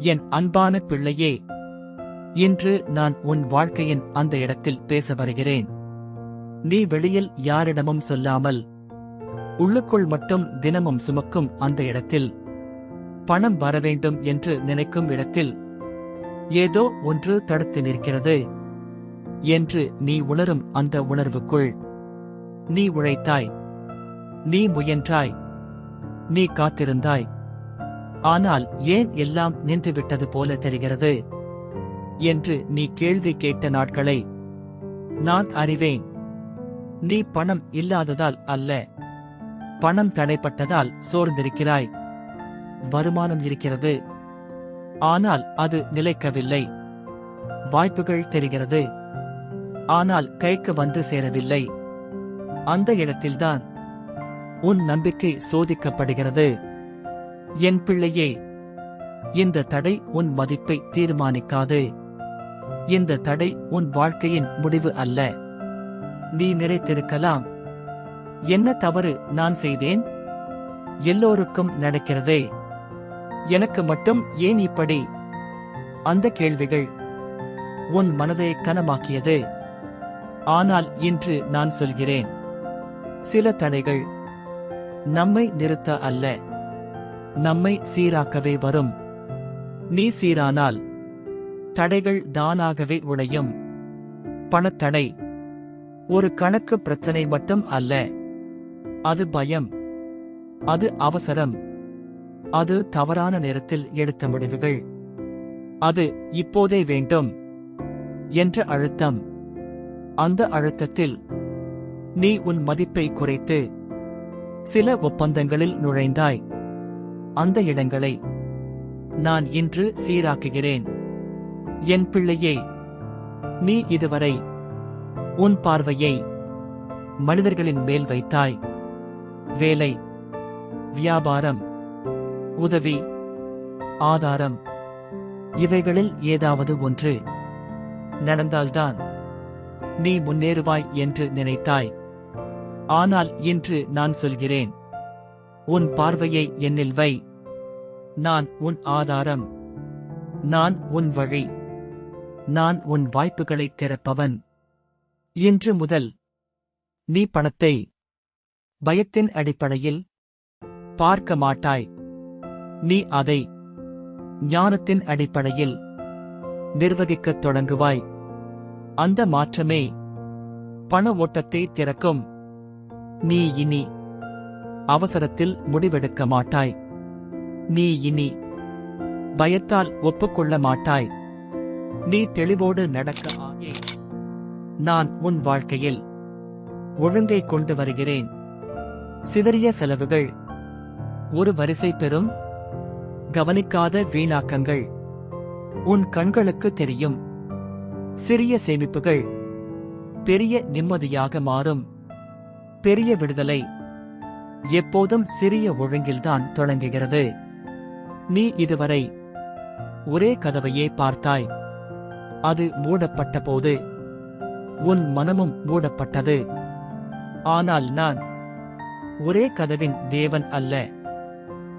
என் அன்பான பிள்ளையே இன்று நான் உன் வாழ்க்கையின் அந்த இடத்தில் பேச வருகிறேன். நீ வெளியில் யாரிடமும் சொல்லாமல் உள்ளுக்குள் மட்டும் தினமும் சுமக்கும் அந்த இடத்தில் பணம் வரவேண்டும் என்று நினைக்கும் இடத்தில் ஏதோ ஒன்று தடுத்து நிற்கிறது என்று நீ உணரும் அந்த உணர்வுக்குள். நீ உழைத்தாய் நீ முயன்றாய் நீ காத்திருந்தாய். ஆனால் ஏன் எல்லாம் நின்றுவிட்டது போல தெரிகிறது? என்று நீ கேள்வி கேட்ட நாட்களை நான் அறிவேன். நீ பணம் இல்லாததால் அல்ல. பணம் தடைப்பட்டதால் சோர்ந்திருக்கிறாய். வருமானம் இருக்கிறது. ஆனால் அது நிலைக்கவில்லை. வாய்ப்புகள் தெரிகிறது. ஆனால் கைக்கு வந்து சேரவில்லை. அந்த இடத்தில்தான் உன் நம்பிக்கை சோதிக்கப்படுகிறது. என் பிள்ளையே இந்த தடை உன் மதிப்பை தீர்மானிக்காது. இந்த தடை உன் வாழ்க்கையின் முடிவு அல்ல. நீ நினைத்திருக்கலாம். என்ன தவறு நான் செய்தேன்? எல்லோருக்கும் நடக்கிறதே. எனக்கு மட்டும் ஏன் இப்படி? அந்த கேள்விகள் உன் மனதை கனமாக்கியது. ஆனால் இன்று நான் சொல்கிறேன் சில தடைகள் நம்மை நிறுத்த அல்ல. நம்மை சீராக்கவே வரும். நீ சீரானால் தடைகள் தானாகவே உடையும். பணத்தடை ஒரு கணக்கு பிரச்சனை மட்டும் அல்ல. அது பயம். அது அவசரம். அது தவறான நேரத்தில் எடுத்த முடிவுகள். அது இப்போதே வேண்டும் என்ற அழுத்தம். அந்த அழுத்தத்தில் நீ உன் மதிப்பை குறைத்து சில ஒப்பந்தங்களில் நுழைந்தாய். அந்த இடங்களை நான் இன்று சீராக்குகிறேன். என் பிள்ளையே நீ இதுவரை உன் பார்வையை மனிதர்களின் மேல் வைத்தாய். வேலை வியாபாரம் உதவி ஆதாரம் இவைகளில் ஏதாவது ஒன்று நடந்தால்தான் நீ முன்னேறுவாய் என்று நினைத்தாய். ஆனால் இன்று நான் சொல்கிறேன் உன் பார்வையை என்னில் வை. நான் உன் ஆதாரம். நான் உன் வழி. நான் உன் வாய்ப்புகளைத் திறப்பவன். இன்று முதல் நீ பணத்தை பயத்தின் அடிப்படையில் பார்க்க மாட்டாய். நீ அதை ஞானத்தின் அடிப்படையில் நிர்வகிக்கத் தொடங்குவாய். அந்த மாற்றமே பண ஓட்டத்தை திறக்கும். நீ இனி அவசரத்தில் முடிவெடுக்க மாட்டாய். நீ இனி பயத்தால் ஒப்புக்கொள்ள மாட்டாய். நீ தெளிவோடு நடக்க ஆகே. நான் உன் வாழ்க்கையில் ஒழுங்கை கொண்டு வருகிறேன். சிதறிய செலவுகள் ஒரு வரிசை பெறும் கவனிக்காத வீணாக்கங்கள் உன் கண்களுக்கு தெரியும். சிறிய சேமிப்புகள் பெரிய நிம்மதியாக மாறும். பெரிய விடுதலை எப்போதும் சிறிய ஒழுங்கில்தான் தொடங்குகிறது. நீ இதுவரை ஒரே கதவையே பார்த்தாய். அது மூடப்பட்ட போது உன் மனமும் மூடப்பட்டது. ஆனால் நான் ஒரே கதவின் தேவன் அல்ல.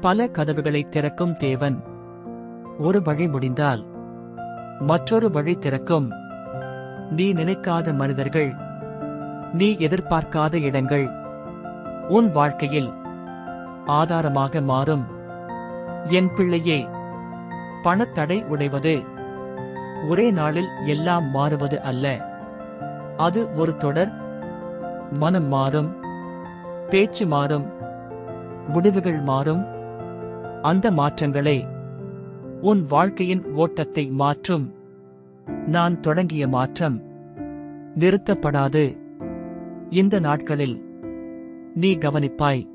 பல கதவுகளை திறக்கும் தேவன். ஒரு வழி முடிந்தால் மற்றொரு வழி திறக்கும். நீ நினைக்காத மனிதர்கள் நீ எதிர்பார்க்காத இடங்கள் உன் வாழ்க்கையில் ஆதாரமாக மாறும். என் பிள்ளையே பணத்தடை உடைவது ஒரே நாளில் எல்லாம் மாறுவது அல்ல. அது ஒரு தொடர். மனம் மாறும் பேச்சு மாறும் முடிவுகள் மாறும். அந்த மாற்றங்களே உன் வாழ்க்கையின் ஓட்டத்தை மாற்றும். நான் தொடங்கிய மாற்றம் நிறுத்தப்படாது. இந்த நாட்களில் நீ கவனிப்பாய்.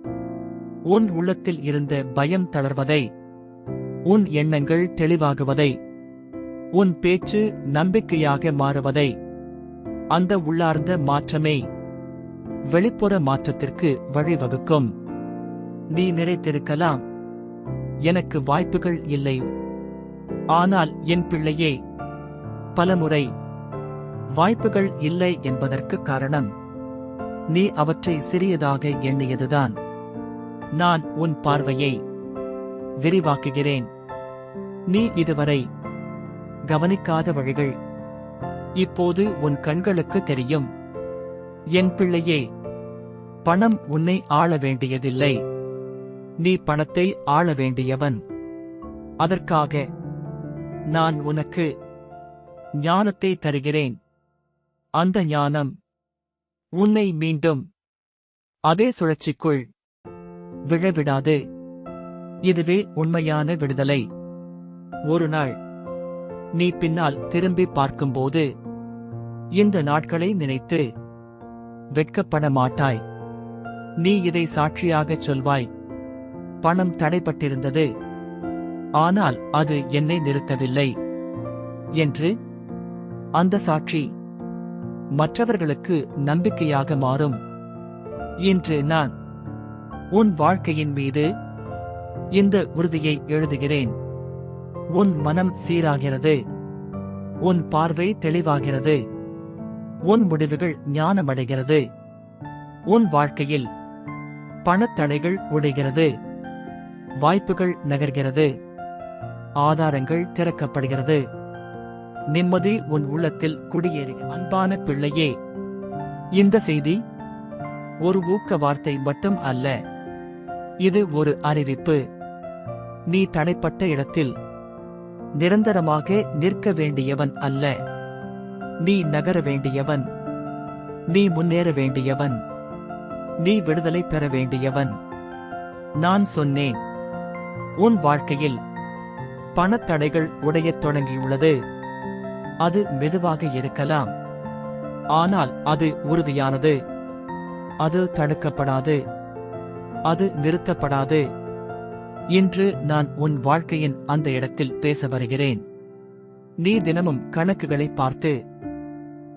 உன் உள்ளத்தில் இருந்த பயம் தளர்வதை உன் எண்ணங்கள் தெளிவாகுவதை உன் பேச்சு நம்பிக்கையாக மாறுவதை அந்த உள்ளார்ந்த மாற்றமே வெளிப்புற மாற்றத்திற்கு வழிவகுக்கும். நீ நினைத்திருக்கலாம் எனக்கு வாய்ப்புகள் இல்லை. ஆனால் என் பிள்ளையே பலமுறை வாய்ப்புகள் இல்லை என்பதற்கு காரணம். நீ அவற்றை சிறியதாக எண்ணியதுதான். நான் உன் பார்வையை விரிவாக்குகிறேன். நீ இதுவரை கவனிக்காத வழிகள். இப்போது உன் கண்களுக்கு தெரியும். என் பிள்ளையே பணம் உன்னை ஆள வேண்டியதில்லை. நீ பணத்தை ஆள வேண்டியவன். அதற்காக நான் உனக்கு ஞானத்தை தருகிறேன். அந்த ஞானம் உன்னை மீண்டும் அதே சுழற்சிக்குள் விழவிடாது. இதுவே உண்மையான விடுதலை. ஒரு நாள் நீ பின்னால் திரும்பி பார்க்கும்போது இந்த நாட்களை நினைத்து வெட்கப்பட மாட்டாய். நீ இதை சாட்சியாகச் சொல்வாய். பணம் தடைப்பட்டிருந்தது. ஆனால் அது என்னை நிறுத்தவில்லை. என்று அந்த சாட்சி மற்றவர்களுக்கு நம்பிக்கையாக மாறும். இன்று நான் உன் வாழ்க்கையின் மீது இந்த உறுதியை எழுதுகிறேன். உன் மனம் சீராகிறது. உன் பார்வை தெளிவாகிறது. உன் முடிவுகள் ஞானமடைகிறது. உன் வாழ்க்கையில் பணத்தடைகள் உடைகிறது. வாய்ப்புகள் நகர்கிறது. ஆதாரங்கள் திறக்கப்படுகிறது. நிம்மதி உன் உள்ளத்தில் குடியேறி. அன்பான பிள்ளையே இந்த செய்தி ஒரு ஊக்க வார்த்தை மட்டும் அல்ல. இது ஒரு அறிவிப்பு. நீ தடைப்பட்ட இடத்தில் நிரந்தரமாக நிற்க வேண்டியவன் அல்ல. நீ நகர வேண்டியவன். நீ முன்னேற வேண்டியவன். நீ விடுதலை பெற வேண்டியவன். நான் சொன்னேன். உன் வாழ்க்கையில் பணத்தடைகள் உடையத் தொடங்கியுள்ளது. அது மெதுவாக இருக்கலாம். ஆனால் அது உறுதியானது. அது தடுக்கப்படாது. அது நிறுத்தப்படாது. இன்று நான் உன் வாழ்க்கையின் அந்த இடத்தில் பேச வருகிறேன். நீ தினமும் கணக்குகளை பார்த்து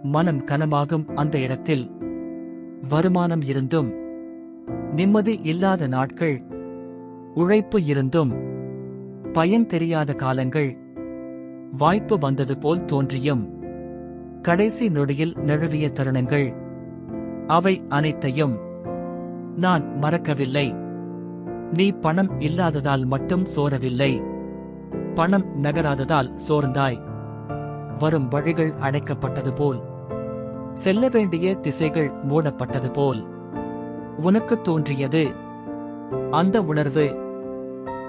மனம் கனமாகும் அந்த இடத்தில் வருமானம் இருந்தும் நிம்மதி இல்லாத நாட்கள் உழைப்பு இருந்தும் பயன் தெரியாத காலங்கள் வாய்ப்பு வந்தது போல் தோன்றியும். கடைசி நொடியில் நழுவிய தருணங்கள். அவை அனைத்தையும் நான் மறக்கவில்லை. நீ பணம் இல்லாததால் மட்டும் சோரவில்லை. பணம் நகராததால் சோர்ந்தாய். வரும் வழிகள் அடைக்கப்பட்டது போல். செல்ல வேண்டிய திசைகள் மூடப்பட்டது போல். உனக்கு தோன்றியது. அந்த உணர்வு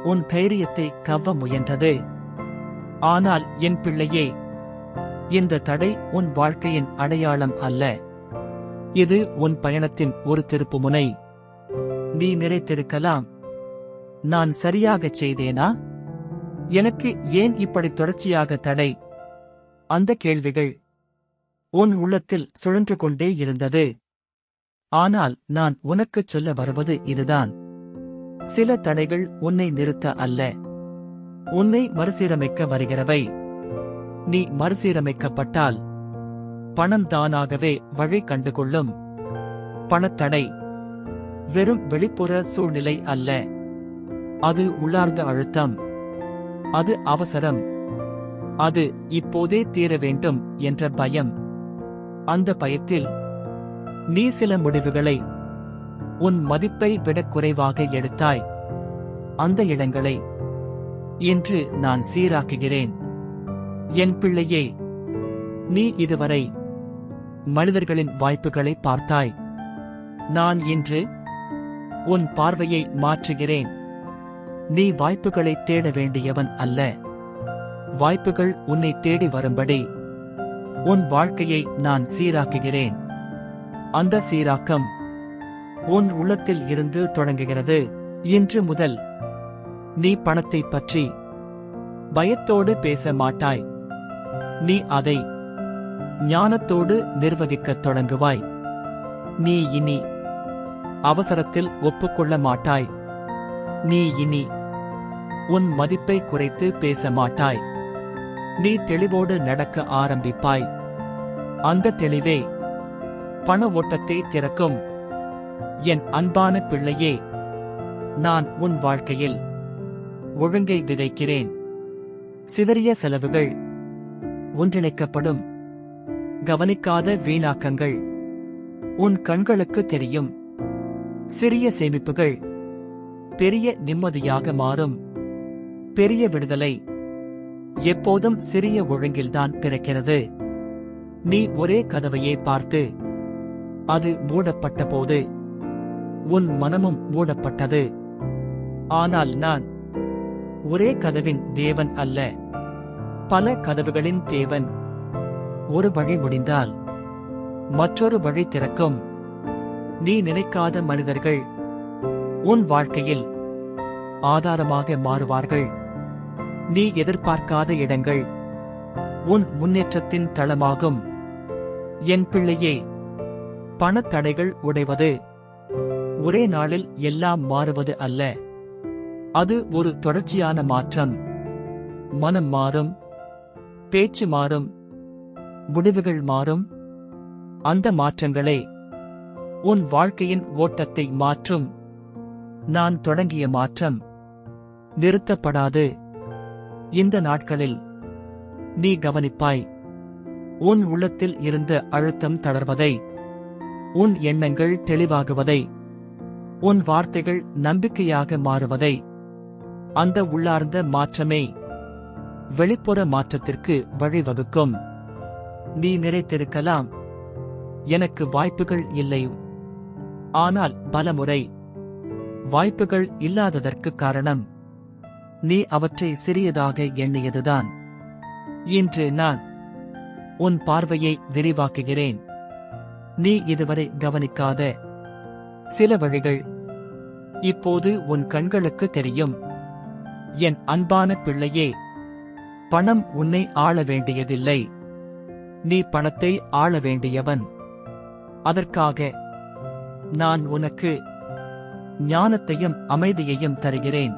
உன் தைரியத்தை கவ்வ முயன்றது. ஆனால் என் பிள்ளையே இந்த தடை உன் வாழ்க்கையின் அடையாளம் அல்ல. இது உன் பயணத்தின் ஒரு திருப்புமுனை நீ நிறைத்திருக்கலாம். நான் சரியாகச் செய்தேனா? எனக்கு ஏன் இப்படி தொடர்ச்சியாக தடை? அந்த கேள்விகள் உன் உள்ளத்தில் சுழன்று கொண்டே இருந்தது. ஆனால் நான் உனக்குச் சொல்ல வருவது இதுதான். சில தடைகள் உன்னை நிறுத்த அல்ல. உன்னை மறுசீரமைக்க வருகிறவை. நீ மறுசீரமைக்கப்பட்டால் பணம் தானாகவே வழி கண்டுகொள்ளும். பணத்தடை வெறும் வெளிப்புற சூழ்நிலை அல்ல. அது உள்ளார்ந்த அழுத்தம். அது அவசரம். அது இப்போதே தீர வேண்டும் என்ற பயம். அந்த பயத்தில் நீ சில முடிவுகளை உன் மதிப்பை விட குறைவாக எடுத்தாய். அந்த இடங்களை இன்று நான் சீராக்குகிறேன். என் பிள்ளையே நீ இதுவரை மனிதர்களின் வாய்ப்புகளை பார்த்தாய். நான் இன்று உன் பார்வையை மாற்றுகிறேன். நீ வாய்ப்புகளை தேட வேண்டியவன் அல்ல. வாய்ப்புகள் உன்னை தேடி வரும்படி உன் வாழ்க்கையை நான் சீராக்குகிறேன். அந்த சீராக்கம் உன் உள்ளத்தில் இருந்து தொடங்குகிறது. இன்று முதல் நீ பணத்தை பற்றி பயத்தோடு பேச மாட்டாய். நீ அதை ஞானத்தோடு நிர்வகிக்கத் தொடங்குவாய். நீ இனி அவசரத்தில் ஒப்புக்கொள்ள மாட்டாய். நீ இனி உன் மதிப்பை குறைத்து பேச மாட்டாய். நீ தெளிவோடு நடக்க ஆரம்பிப்பாய். அந்த தெளிவே பண ஓட்டத்தை திறக்கும். என் அன்பான பிள்ளையே நான் உன் வாழ்க்கையில் ஒழுங்கை விதைக்கிறேன் சிதறிய செலவுகள். ஒன்றிணைக்கப்படும். கவனிக்காத வீணாக்கங்கள். உன் கண்களுக்கு தெரியும். சிறிய சேமிப்புகள். பெரிய நிம்மதியாக மாறும். பெரிய விடுதலை. எப்போதும் சிறிய ஒழுங்கில்தான் பிறக்கிறது. நீ ஒரே கதவையே பார்த்து. அது மூடப்பட்ட போது உன் மனமும் மூடப்பட்டது. ஆனால் நான் ஒரே கதவின் தேவன் அல்ல. பல கதவுகளின் தேவன். ஒரு வழி முடிந்தால் மற்றொரு வழி திறக்கும். நீ நினைக்காத மனிதர்கள் உன் வாழ்க்கையில் ஆதாரமாக மாறுவார்கள். நீ எதிர்பார்க்காத இடங்கள் உன் முன்னேற்றத்தின் தளமாகும். என் பிள்ளையே பணத்தடைகள் உடைவது ஒரே நாளில் எல்லாம் மாறுவது அல்ல. அது ஒரு தொடர்ச்சியான மாற்றம். மனம் மாறும். பேச்சு மாறும். முடிவுகள் மாறும். அந்த மாற்றங்களே உன் வாழ்க்கையின் ஓட்டத்தை மாற்றும். நான் தொடங்கிய மாற்றம் நிறுத்தப்படாது. இந்த நாட்களில் நீ கவனிப்பாய். உன் உள்ளத்தில் இருந்த அழுத்தம் தளர்வதை. உன் எண்ணங்கள் தெளிவாகுவதை. உன் வார்த்தைகள் நம்பிக்கையாக மாறுவதை. அந்த உள்ளார்ந்த மாற்றமே. வெளிப்புற மாற்றத்திற்கு வழிவகுக்கும். நீ நினைத்திருக்கலாம் எனக்கு வாய்ப்புகள் இல்லை. ஆனால் பலமுறை. வாய்ப்புகள் இல்லாததற்கு காரணம். நீ அவற்றை சிறியதாக எண்ணியதுதான். இன்று நான் உன் பார்வையை விரிவாக்குகிறேன். நீ இதுவரை கவனிக்காத. சில வழிகள். இப்போது உன் கண்களுக்கு தெரியும். என் அன்பான பிள்ளையே பணம் உன்னை ஆள வேண்டியதில்லை. நீ பணத்தை ஆள வேண்டியவன். அதற்காக நான் உனக்கு ஞானத்தையும் அமைதியையும் தருகிறேன்.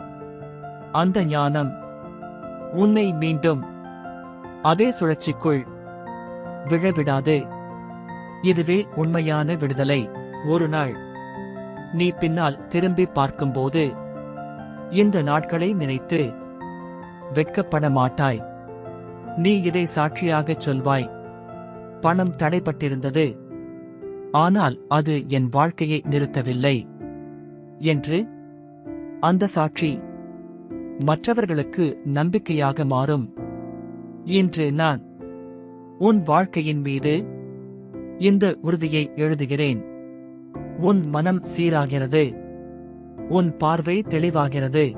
அந்த ஞானம் உன்னை மீண்டும் அதே சுழற்சிக்குள் விழவிடாது. இதுவே உண்மையான விடுதலை. ஒரு நாள் நீ பின்னால் திரும்பி பார்க்கும்போது இந்த நாட்களை நினைத்து வெட்கப்பட மாட்டாய் நீ இதை சாட்சியாகச் சொல்வாய். பணம் தடைப்பட்டிருந்தது. ஆனால் அது என் வாழ்க்கையை நிறுத்தவில்லை. என்று அந்த சாட்சி மற்றவர்களுக்கு நம்பிக்கையாக மாறும். இன்று நான் உன் வாழ்க்கையின் மீது இந்த உறுதியை எழுதுகிறேன். உன் மனம் சீராகிறது. உன் பார்வை தெளிவாகிறது.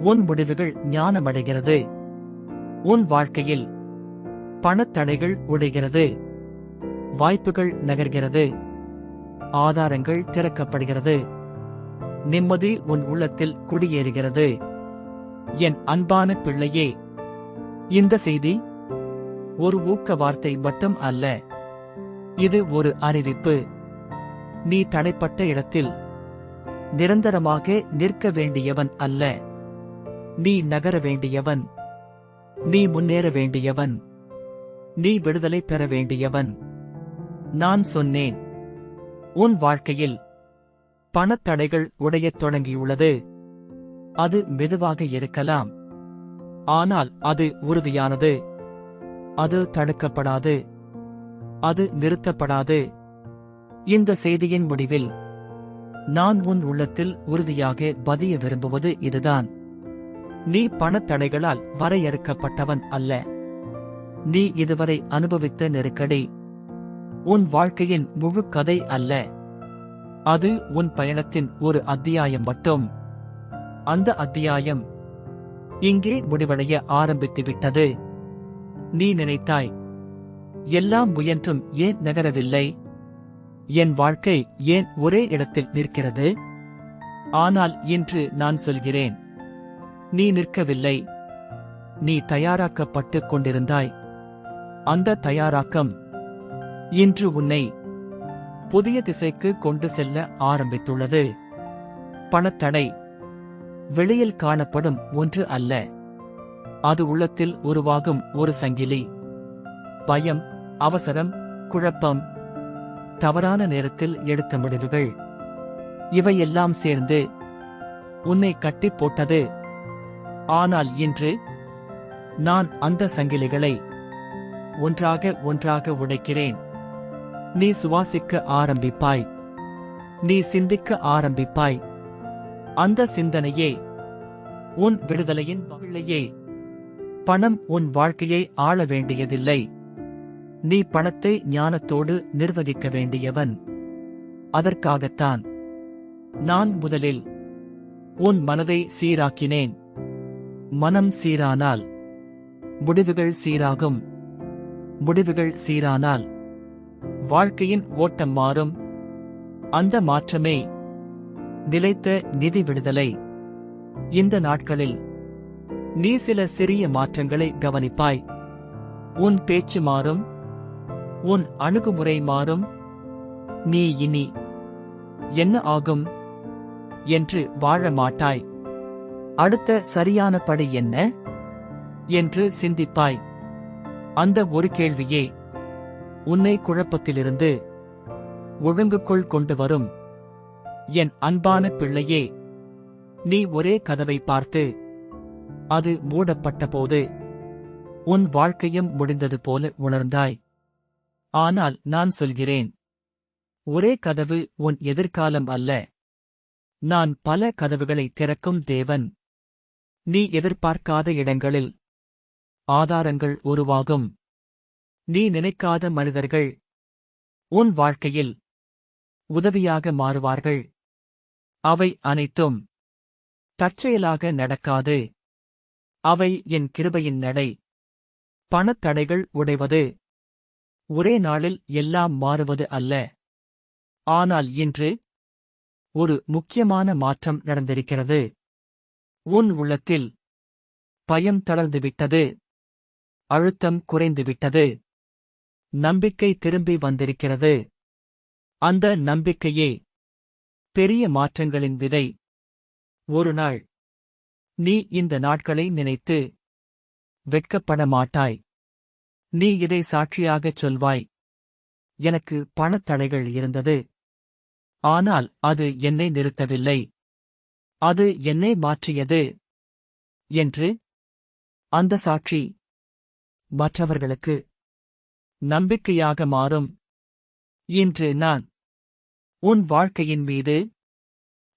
உன் முடிவுகள் ஞானமடைகிறது. உன் வாழ்க்கையில் பணத்தடைகள் உடைகிறது. வாய்ப்புகள் நகர்கிறது. ஆதாரங்கள் திறக்கப்படுகிறது. நிம்மதி உன் உள்ளத்தில் குடியேறுகிறது. என் அன்பான பிள்ளையே இந்த செய்தி ஒரு ஊக்க வார்த்தை மட்டும் அல்ல. இது ஒரு அறிவிப்பு. நீ தடைப்பட்ட இடத்தில் நிரந்தரமாக நிற்க வேண்டியவன் அல்ல. நீ நகர வேண்டியவன். நீ முன்னேற வேண்டியவன். நீ விடுதலை பெற வேண்டியவன். நான் சொன்னேன். உன் வாழ்க்கையில் பணத்தடைகள் உடையத் தொடங்கியுள்ளது. அது மெதுவாக இருக்கலாம். ஆனால் அது உறுதியானது. அது தடுக்கப்படாது. அது நிறுத்தப்படாது. இந்த செய்தியின் முடிவில் நான் உன் உள்ளத்தில் உறுதியாக பதிய விரும்புவது இதுதான். நீ பணத்தடைகளால் வரையறுக்கப்பட்டவன் அல்ல. நீ இதுவரை அனுபவித்த நெருக்கடி. உன் வாழ்க்கையின் முழு கதை அல்ல. அது உன் பயணத்தின் ஒரு அத்தியாயம் மட்டும். அந்த அத்தியாயம் இங்கே முடிவடைய ஆரம்பித்து விட்டது நீ நினைத்தாய் எல்லாம் முயன்றும் ஏன் நகரவில்லை? என் வாழ்க்கை ஏன் ஒரே இடத்தில் நிற்கிறது? ஆனால் இன்று நான் சொல்கிறேன். நீ நிற்கவில்லை. நீ தயாராக்கப்பட்டுக் கொண்டிருந்தாய். அந்த தயாராக்கம் இன்று உன்னை புதிய திசைக்கு கொண்டு செல்ல ஆரம்பித்துள்ளது. பணத்தடை வெளியில் காணப்படும் ஒன்று அல்ல. அது உள்ளத்தில் உருவாகும் ஒரு சங்கிலி. பயம் அவசரம் குழப்பம் தவறான நேரத்தில் எடுத்த முடிவுகள். இவையெல்லாம் சேர்ந்து உன்னை கட்டி போட்டது. ஆனால் இன்று நான் அந்த சங்கிலிகளை ஒன்றாக ஒன்றாக உடைக்கிறேன். நீ சுவாசிக்க ஆரம்பிப்பாய். நீ சிந்திக்க ஆரம்பிப்பாய். அந்த சிந்தனையே உன் விடுதலையின் பிள்ளையே பணம் உன் வாழ்க்கையை ஆள வேண்டியதில்லை. நீ பணத்தை ஞானத்தோடு நிர்வகிக்க வேண்டியவன். அதற்காகத்தான் நான் முதலில் உன் மனதை சீராக்கினேன். மனம் சீரானால் முடிவுகள் சீராகும். முடிவுகள் சீரானால் வாழ்க்கையின் ஓட்டம் மாறும். அந்த மாற்றமே நிலைத்த நிதி விடுதலை. இந்த நாட்களில் நீ சில சிறிய மாற்றங்களை கவனிப்பாய். உன் பேச்சு மாறும். உன் அணுகுமுறை மாறும். நீ இனி என்ன ஆகும் என்று வாழ மாட்டாய். அடுத்த சரியான படி என்ன என்று சிந்திப்பாய். அந்த ஒரு கேள்வியே உன்னை குழப்பத்திலிருந்து ஒழுங்குக்குள் கொண்டு வரும். என் அன்பான பிள்ளையே நீ ஒரே கதவை பார்த்து அது மூடப்பட்டபோது உன் வாழ்க்கையும் முடிந்தது போல உணர்ந்தாய். ஆனால் நான் சொல்கிறேன். ஒரே கதவு உன் எதிர்காலம் அல்ல. நான் பல கதவுகளை திறக்கும் தேவன். நீ எதிர்பார்க்காத இடங்களில் ஆதாரங்கள் உருவாகும். நீ நினைக்காத மனிதர்கள் உன் வாழ்க்கையில் உதவியாக மாறுவார்கள். அவை அனைத்தும் தற்செயலாக நடக்காது. அவை என் கிருபையின் நடை. பணத்தடைகள் உடைவது. ஒரே நாளில் எல்லாம் மாறுவது அல்ல. ஆனால் இன்று ஒரு முக்கியமான மாற்றம் நடந்திருக்கிறது. உன் உள்ளத்தில் பயம் தளர்ந்துவிட்டது. அழுத்தம் குறைந்துவிட்டது. நம்பிக்கை திரும்பி வந்திருக்கிறது. அந்த நம்பிக்கையே பெரிய மாற்றங்களின் விதை. ஒரு நாள் நீ இந்த நாட்களை நினைத்து வெட்கப்பட மாட்டாய். நீ இதை சாட்சியாகச் சொல்வாய். எனக்கு பணத்தடைகள் இருந்தது. ஆனால் அது என்னை நிறுத்தவில்லை. அது என்னை மாற்றியது. என்று அந்த சாட்சி மற்றவர்களுக்கு நம்பிக்கையாக மாறும். இன்று நான் உன் வாழ்க்கையின் மீது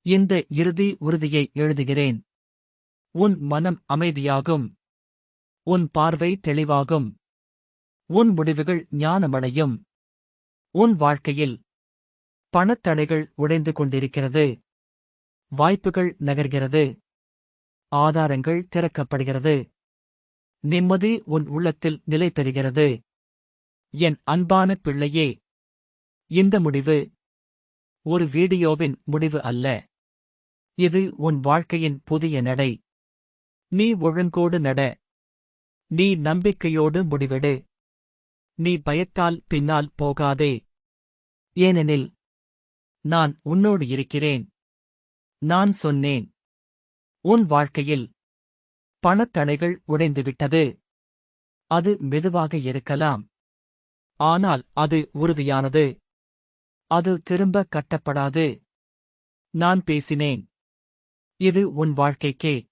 இந்த இறுதி உறுதியை எழுதுகிறேன். உன் மனம் அமைதியாகும். உன் பார்வை தெளிவாகும். உன் முடிவுகள் ஞானமடையும். உன் வாழ்க்கையில் பணத்தடைகள் உடைந்து கொண்டிருக்கிறது. வாய்ப்புகள் நகர்கிறது. ஆதாரங்கள் திறக்கப்படுகிறது. நிம்மதி உன் உள்ளத்தில் நிலை பெறுகிறது. என் அன்பான பிள்ளையே இந்த முடிவு ஒரு வீடியோவின் முடிவு அல்ல. இது உன் வாழ்க்கையின் புதிய நடை. நீ ஒழுங்கோடு நட. நீ நம்பிக்கையோடு முடிவெடு. நீ பயத்தால் பின்னால் போகாதே. ஏனெனில் நான் உன்னோடு இருக்கிறேன். நான் சொன்னேன். உன் வாழ்க்கையில் பணத்தடைகள் உடைந்துவிட்டது. அது மெதுவாக இருக்கலாம். ஆனால் அது உறுதியானது. அது திரும்ப கட்டப்படாது. நான் பேசினேன். இது உன் வாழ்க்கைக்கே.